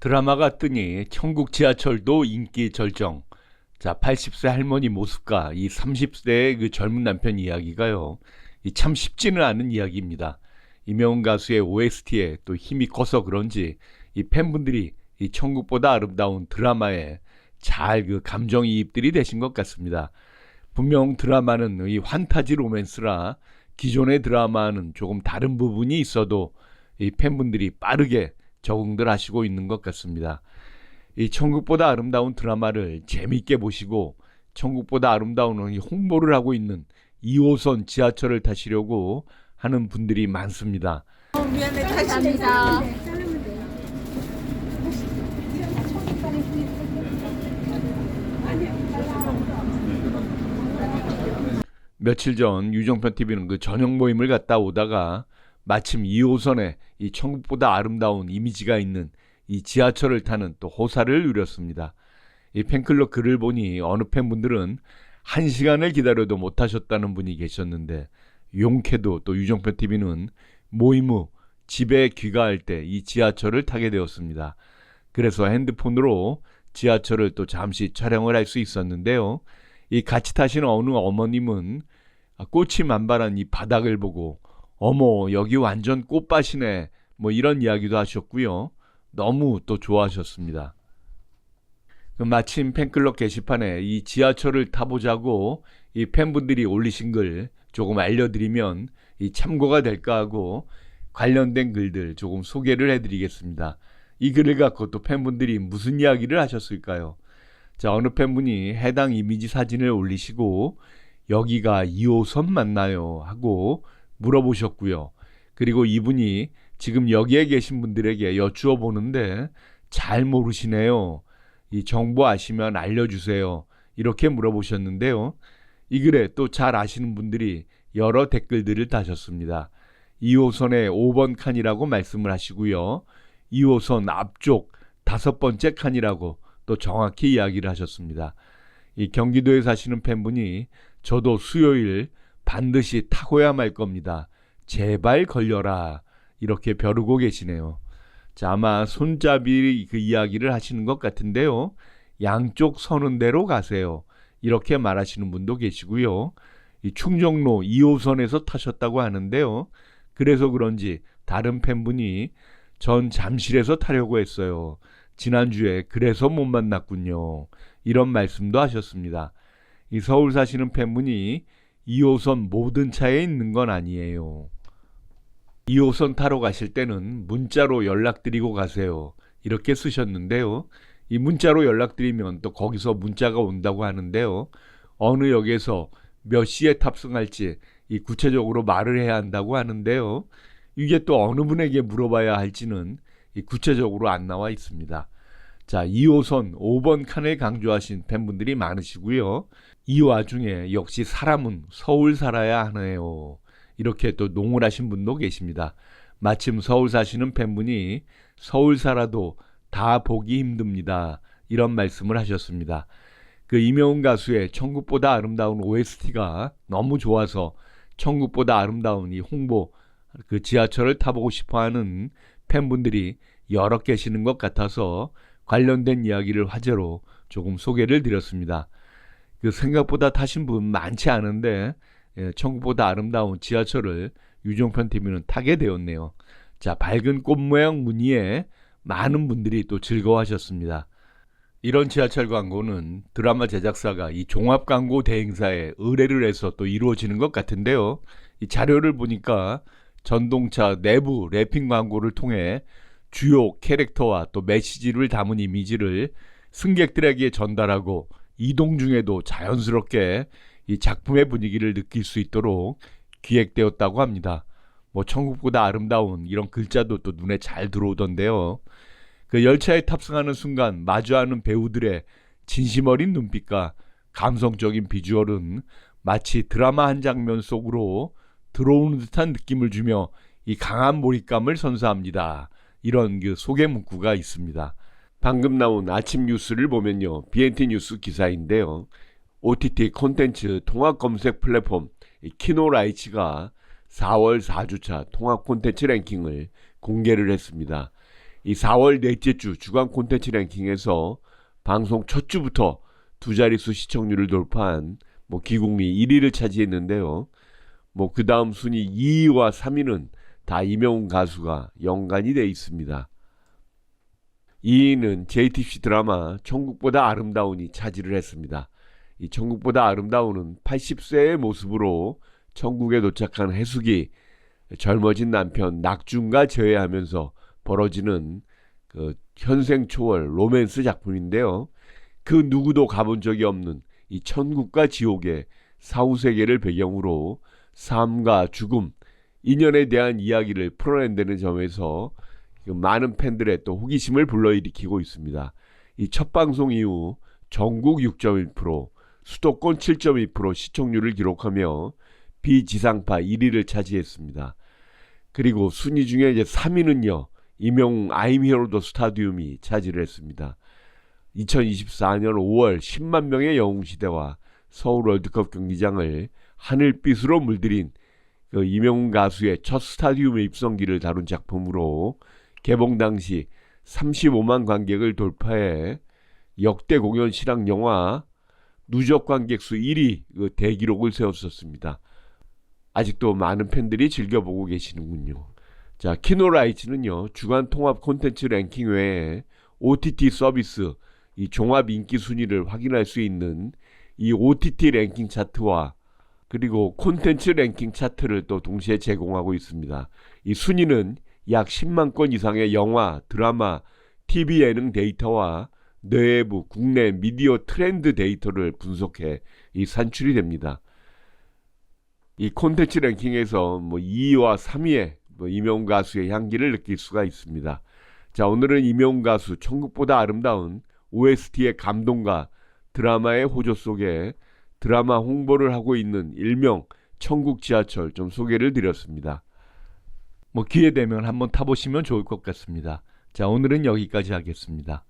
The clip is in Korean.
드라마가 뜨니 천국 지하철도 인기 절정. 자, 80세 할머니 모습과 이 30세의 그 젊은 남편 이야기가요. 이 참 쉽지는 않은 이야기입니다. 이명훈 가수의 OST에 또 힘이 커서 그런지 이 팬분들이 이 천국보다 아름다운 드라마에 잘 그 감정이입들이 되신 것 같습니다. 분명 드라마는 이 환타지 로맨스라 기존의 드라마는 조금 다른 부분이 있어도 이 팬분들이 빠르게 적응들 하시고 있는 것 같습니다. 이 천국보다 아름다운 드라마를 재미있게 보시고 천국보다 아름다운 이 홍보를 하고 있는 2호선 지하철을 타시려고 하는 분들이 많습니다. 미안해 감사합니다. 며칠 전 유정편 TV는 그 저녁 모임을 갔다 오다가 마침 2호선에 이 천국보다 아름다운 이미지가 있는 이 지하철을 타는 또 호사를 누렸습니다. 이 팬클럽 글을 보니 어느 팬분들은 한 시간을 기다려도 못 하셨다는 분이 계셨는데 용케도 또 유정편 TV는 모임 후 집에 귀가할 때 이 지하철을 타게 되었습니다. 그래서 핸드폰으로 지하철을 또 잠시 촬영을 할 수 있었는데요. 이 같이 타시는 어느 어머님은 꽃이 만발한 이 바닥을 보고 어머 여기 완전 꽃밭이네 뭐 이런 이야기도 하셨고요. 너무 또 좋아하셨습니다. 그 마침 팬클럽 게시판에 이 지하철을 타보자고 이 팬분들이 올리신 글 조금 알려드리면 이 참고가 될까 하고 관련된 글들 조금 소개를 해드리겠습니다. 이 글을 갖고 또 팬분들이 무슨 이야기를 하셨을까요? 자, 어느 팬분이 해당 이미지 사진을 올리시고 여기가 2호선 맞나요? 하고 물어보셨고요. 그리고 이분이 지금 여기에 계신 분들에게 여쭈어 보는데 잘 모르시네요. 이 정보 아시면 알려주세요. 이렇게 물어보셨는데요. 이 글에 또 잘 아시는 분들이 여러 댓글들을 다셨습니다. 2호선의 5번 칸이라고 말씀을 하시고요. 2호선 앞쪽 다섯 번째 칸이라고 또 정확히 이야기를 하셨습니다. 이 경기도에 사시는 팬분이 저도 수요일 반드시 타고야 말 겁니다. 제발 걸려라. 이렇게 벼르고 계시네요. 자, 아마 손잡이 그 이야기를 하시는 것 같은데요. 양쪽 서는 대로 가세요. 이렇게 말하시는 분도 계시고요. 이 충정로 2호선에서 타셨다고 하는데요. 그래서 그런지 다른 팬분이 전 잠실에서 타려고 했어요. 지난주에 그래서 못 만났군요. 이런 말씀도 하셨습니다. 이 서울 사시는 팬분이 2호선 모든 차에 있는 건 아니에요. 2호선 타러 가실 때는 문자로 연락드리고 가세요. 이렇게 쓰셨는데요. 이 문자로 연락드리면 또 거기서 문자가 온다고 하는데요. 어느 역에서 몇 시에 탑승할지 이 구체적으로 말을 해야 한다고 하는데요. 이게 또 어느 분에게 물어봐야 할지는 이 구체적으로 안 나와 있습니다. 자, 2호선 5번 칸을 강조하신 팬분들이 많으시고요. 이 와중에 역시 사람은 서울 살아야 하네요. 이렇게 또 농을 하신 분도 계십니다. 마침 서울 사시는 팬분이 서울 살아도 다 보기 힘듭니다. 이런 말씀을 하셨습니다. 그 이명훈 가수의 천국보다 아름다운 OST가 너무 좋아서 천국보다 아름다운 이 홍보 그 지하철을 타보고 싶어 하는 팬분들이 여러 계시는 것 같아서 관련된 이야기를 화제로 조금 소개를 드렸습니다. 그 생각보다 타신 분 많지 않은데 예, 천국보다 아름다운 지하철을 유종편 TV는 타게 되었네요. 자, 밝은 꽃 모양 무늬에 많은 분들이 또 즐거워하셨습니다. 이런 지하철 광고는 드라마 제작사가 이 종합 광고 대행사에 의뢰를 해서 또 이루어지는 것 같은데요. 이 자료를 보니까 전동차 내부 랩핑 광고를 통해 주요 캐릭터와 또 메시지를 담은 이미지를 승객들에게 전달하고 이동 중에도 자연스럽게 이 작품의 분위기를 느낄 수 있도록 기획되었다고 합니다. 뭐 천국보다 아름다운 이런 글자도 또 눈에 잘 들어오던데요. 그 열차에 탑승하는 순간 마주하는 배우들의 진심 어린 눈빛과 감성적인 비주얼은 마치 드라마 한 장면 속으로 들어오는 듯한 느낌을 주며 이 강한 몰입감을 선사합니다. 이런 그 소개 문구가 있습니다. 방금 나온 아침 뉴스를 보면요. BNT 뉴스 기사인데요. OTT 콘텐츠 통합 검색 플랫폼 키노라이치가 4월 4주차 통합 콘텐츠 랭킹을 공개를 했습니다. 이 4월 넷째 주 주간 콘텐츠 랭킹에서 방송 첫 주부터 두 자릿수 시청률을 돌파한 뭐 기국미 1위를 차지했는데요. 뭐 그 다음 순위 2위와 3위는 다 이명훈 가수가 연관이 돼 있습니다. 2위는 JTBC 드라마 천국보다 아름다운이 차지를 했습니다. 이 천국보다 아름다운은 80세의 모습으로 천국에 도착한 해숙이 젊어진 남편 낙준과 재회하면서 벌어지는 그 현생 초월 로맨스 작품인데요. 그 누구도 가본 적이 없는 이 천국과 지옥의 사후 세계를 배경으로 삶과 죽음, 인연에 대한 이야기를 풀어낸다는 점에서 그 많은 팬들의 또 호기심을 불러일으키고 있습니다. 이 첫 방송 이후 전국 6.1%, 수도권 7.2% 시청률을 기록하며 비지상파 1위를 차지했습니다. 그리고 순위 중에 이제 3위는요. 임영웅 아임 히어로 더 스타디움이 차지를 했습니다. 2024년 5월 10만 명의 영웅 시대와 서울 월드컵 경기장을 하늘빛으로 물들인 그 이명웅 가수의 첫 스타디움의 입성기를 다룬 작품으로 개봉 당시 35만 관객을 돌파해 역대 공연 실황 영화 누적 관객 수 1위 그 대기록을 세웠었습니다. 아직도 많은 팬들이 즐겨보고 계시는군요. 자, 키노라이츠는요, 주간 통합 콘텐츠 랭킹 외에 OTT 서비스, 이 종합 인기 순위를 확인할 수 있는 이 OTT 랭킹 차트와 그리고 콘텐츠 랭킹 차트를 또 동시에 제공하고 있습니다. 이 순위는 약 10만 건 이상의 영화, 드라마, TV 예능 데이터와 내부 국내 미디어 트렌드 데이터를 분석해 이 산출이 됩니다. 이 콘텐츠 랭킹에서 뭐 2위와 3위에 뭐 이명훈 가수의 향기를 느낄 수가 있습니다. 자, 오늘은 이명훈 가수 천국보다 아름다운 OST의 감동과 드라마의 호조 속에 드라마 홍보를 하고 있는 일명 천국 지하철 좀 소개를 드렸습니다. 뭐 기회 되면 한번 타보시면 좋을 것 같습니다. 자, 오늘은 여기까지 하겠습니다.